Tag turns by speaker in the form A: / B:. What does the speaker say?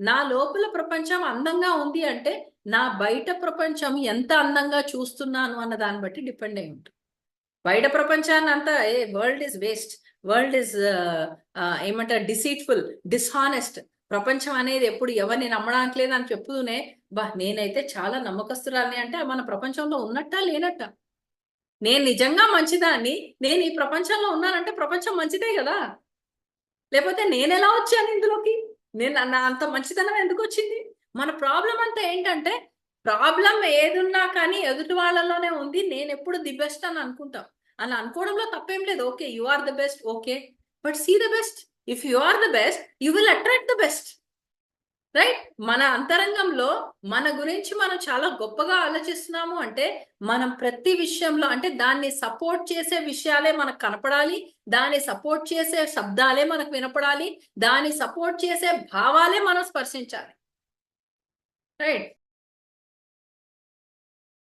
A: నా లోపల ప్రపంచం అందంగా ఉంది అంటే నా బయట ప్రపంచం ఎంత అందంగా చూస్తున్నాను అన్న దాన్ని బట్టి డిపెండ్ అయి ఉంటుంది. బయట ప్రపంచాన్ని అంతా a world is waste. World is ఏమంటారు డిసీట్ఫుల్ డిస్హానెస్ట్. ప్రపంచం అనేది ఎప్పుడు ఎవరిని నమ్మడానికి లేదని చెప్తూనే బా నేనైతే చాలా నమ్మకస్తురాలని అంటే మన ప్రపంచంలో ఉన్నట్టా లేనట్టా? నేను నిజంగా మంచిదాన్ని? నేను ఈ ప్రపంచంలో ఉన్నానంటే ప్రపంచం మంచిదే కదా? లేకపోతే నేను ఎలా వచ్చాను ఇందులోకి? నేను నా అంత మంచితనం ఎందుకు వచ్చింది? మన ప్రాబ్లం అంతా ఏంటంటే ప్రాబ్లం ఏదున్నా కానీ ఎదుటి వాళ్ళలోనే ఉంది. నేను ఎప్పుడు ది బెస్ట్ అని అనుకుంటాం. అలా అనుకోవడంలో తప్పేం లేదు. Okay you are the best okay. But see the best if you are the best you will attract the best right మన అంతరంగంలో మన గురించి మనం చాలా గొప్పగా ఆలోచిస్తున్నాము అంటే మనం ప్రతి విషయంలో అంటే దాన్ని సపోర్ట్ చేసే విషయాలే మనకు కనపడాలి దాన్ని సపోర్ట్ చేసే శబ్దాలే మనకు వినపడాలి దాన్ని సపోర్ట్ చేసే భావాలే మనం స్పర్శించాలి. రైట్